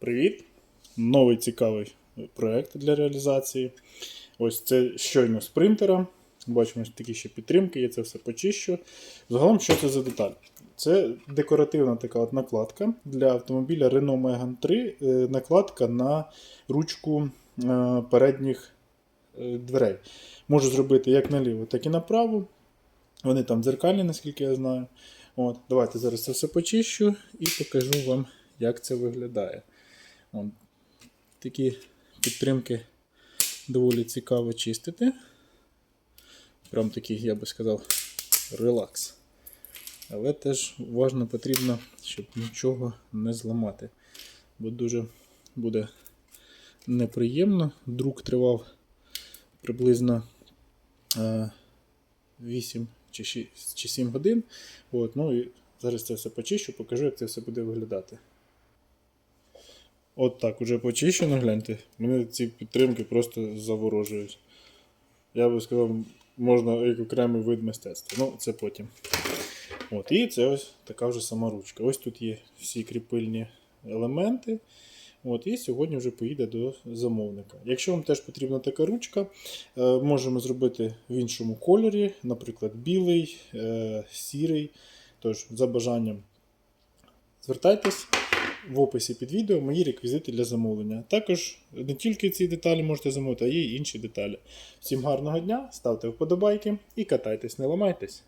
Привіт! Новий цікавий проєкт для реалізації. Ось це щойно з принтера. Бачимо, що такі ще підтримки, я це все почищу. Загалом, що це за деталь? Це декоративна така от накладка для автомобіля Renault Megane 3. е, Накладка на ручку е, передніх е, дверей. Можу зробити як наліво, так і направо. Вони там дзеркальні, наскільки я знаю. От, давайте зараз це все почищу і покажу вам, як це виглядає. От, такі підтримки доволі цікаво чистити. Прям такий, я би сказав, релакс. Але теж уважно потрібно, щоб нічого не зламати. Бо дуже буде неприємно. Друк тривав приблизно е, 8 чи 6 чи 7 годин. От, ну і зараз це все почищу, покажу, як це все буде виглядати. От так, уже почищено, гляньте. Мене ці підтримки просто заворожують. Я би сказав, можна як окремий вид мистецтва. Ну, це потім. От, і це ось така вже сама ручка. Ось тут є всі кріпильні елементи. От, і сьогодні вже поїде до замовника. Якщо вам теж потрібна така ручка, е, можемо зробити в іншому кольорі, наприклад, білий, е, сірий. Тож, за бажанням, звертайтесь в описі під відео мої реквізити для замовлення. Також не тільки ці деталі можете замовити, а є й інші деталі. Всім гарного дня, ставте вподобайки і катайтесь, не ламайтесь.